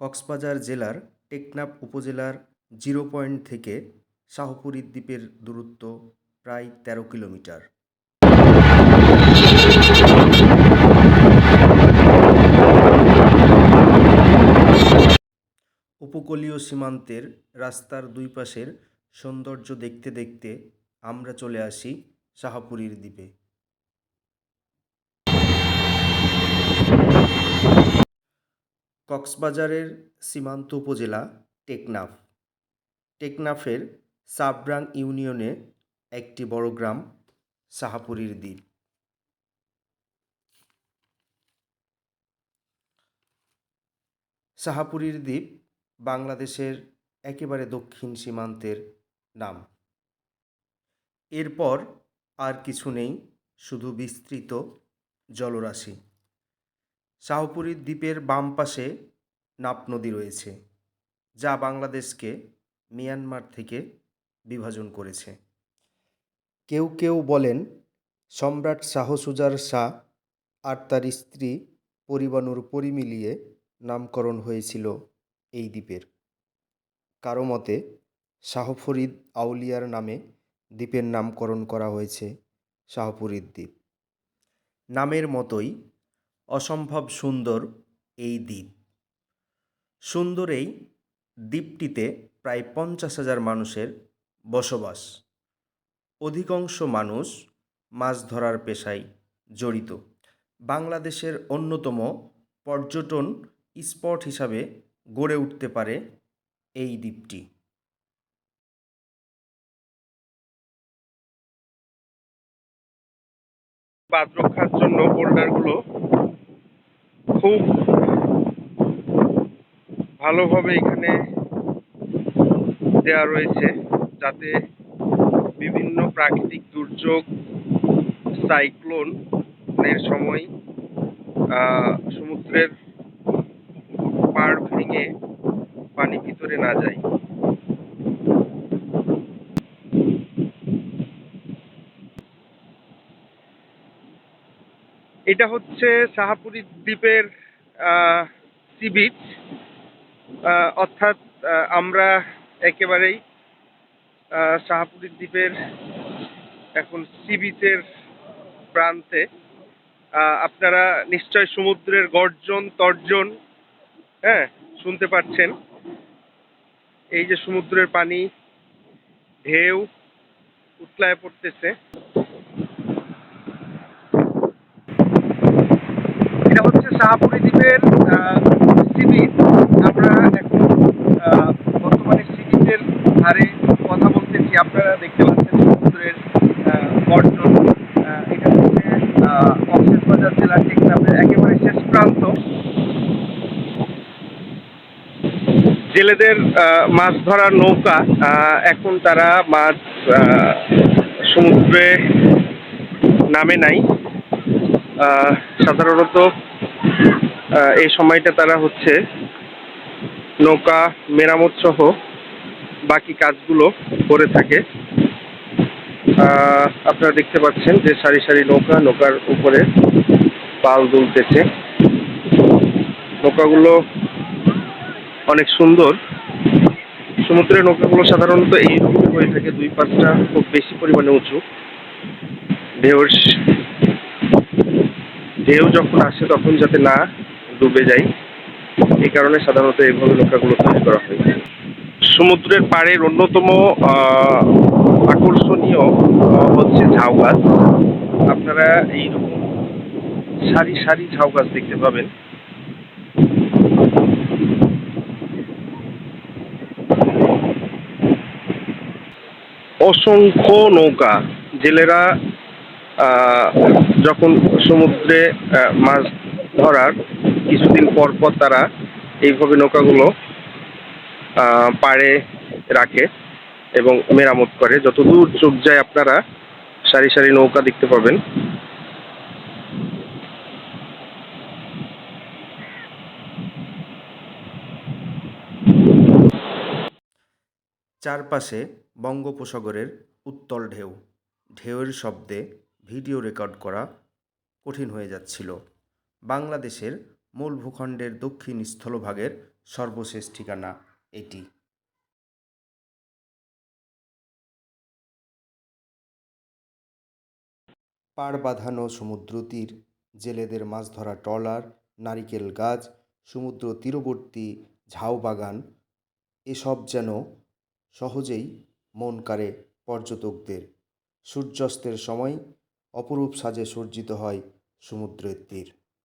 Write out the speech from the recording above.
কক্সবাজার জেলার টেকনাফ উপজেলার zero point থেকে শাহপুরী দ্বীপের দূরত্ব প্রায় তেরো কিলোমিটার। উপকূলীয় সীমান্তের রাস্তার দুই পাশের সৌন্দর্য দেখতে দেখতে আমরা চলে আসি শাহপুরীর দ্বীপে। কক্সবাজারের সীমান্ত উপজেলা টেকনাফ। টেকনাফের সাবরাং ইউনিয়নে একটি বড় গ্রাম শাহপুরীর দ্বীপ। শাহপুরীর দ্বীপ বাংলাদেশের একেবারে দক্ষিণ সীমান্তের নাম। এরপর আর কিছু নেই, শুধু বিস্তৃত জলরাশি। শাহপুরীর দ্বীপের বাম পাশে নাপ নদী রয়েছে, যা বাংলাদেশকে মিয়ানমার থেকে বিভাজন করেছে। কেউ কেউ বলেন, সম্রাট শাহ সুজার শাহ আর তার স্ত্রী পরিবানুর পরি মিলিয়ে নামকরণ হয়েছিল এই দ্বীপের। কারও মতে, শাহ ফরিদ আউলিয়ার নামে দ্বীপের নামকরণ করা হয়েছে শাহপুরীর দ্বীপ। নামের মতোই অসম্ভব সুন্দর এই দ্বীপ। সুন্দর এই দ্বীপটিতে প্রায় পঞ্চাশ হাজার মানুষের বসবাস। অধিকাংশ মানুষ মাছ ধরার পেশায় জড়িত। বাংলাদেশের অন্যতম পর্যটন স্পট হিসাবে গড়ে উঠতে পারে এই দ্বীপটি। বাদ রক্ষার জন্য বোল্ডারগুলো খুব ভালোভাবে এখানে দেওয়া রয়েছে যাতে বিভিন্ন প্রাকৃতিক দুর্যোগ, সাইক্লোন এর সময় সমুদ্রের পাড় ভেঙে পানি ভিতরে না যায়। এটা হচ্ছে শাহাপুরি দ্বীপের সি বিচ অর্থাৎ আমরা একেবারেই শাহাপুরি দ্বীপের এখন সি বিচের প্রান্তে। আপনারা নিশ্চয় সমুদ্রের গর্জন, তর্জন হ্যাঁ শুনতে পাচ্ছেন। এই যে সমুদ্রের পানি, ঢেউ, উতলায় পড়তেছে এটা শাহপুরি দ্বীপের সি আমরা এখন বর্তমানে সি বিচের ধারে কথা বলতেছি। আপনারা দেখতে পাচ্ছেন সমুদ্রের গর্জন এটা হচ্ছে কক্সবাজার জেলার টেকনাফের একেবারে শেষ প্রান্ত। জেলেদের মাছ ধরার নৌকা এখন তারা মাছ সমুদ্রে নামে নাই। সাধারণত এই সময়টা তারা হচ্ছে নৌকা, মেরামত সহ বাকি কাজগুলো করে থাকে। আপনারা দেখতে পাচ্ছেন যে সারি সারি নৌকা, নৌকার উপরে পাল দুলতেছে। নৌকাগুলো অনেক সুন্দর। সমুদ্রের নৌকাগুলো সাধারণত এইরকমই হয়ে থাকে, দুই পাঁচটা খুব বেশি পরিমাণে উঁচু। ঢেউর ঢেউ যখন আসে তখন যাতে না ডুবে যায়। এই কারণে সাধারণত এইভাবে নৌকাগুলো তৈরি করা হয়। সমুদ্রের পাড়ের অন্যতম আকর্ষণীয় হচ্ছে ঝাউ গাছ। আপনারা এইরকম সারি সারি ঝাউ গাছ দেখতে পাবেন। অসংখ্য নৌকা। জেলেরা যখন সমুদ্রে মাছ ধরার কিছুদিন পর পর তারা এইভাবে নৌকাগুলো পাড়ে রাখে এবং মেরামত করে। যতদূর চোখ যায় আপনারা সারি সারি নৌকা দেখতে পাবেন। চারপাশে বঙ্গোপসাগরের উত্তল ঢেউ। ঢেউয়ের শব্দে ভিডিও রেকর্ড করা কঠিন হয়ে যাচ্ছিল। বাংলাদেশের মূল ভূখণ্ডের দক্ষিণ স্থলভাগের সর্বশেষ ঠিকানা এটি। পাড় বাঁধানো সমুদ্র তীর জেলেদের মাছ ধরা ট্রলার, নারিকেল গাছ, সমুদ্র তীরবর্তী ঝাউ বাগান, এসব যেন সহজেই মন কাড়ে পর্যটকদের। সূর্যাস্তের সময় অপরূপ সাজে সজ্জিত হয় সমুদ্রের তীর।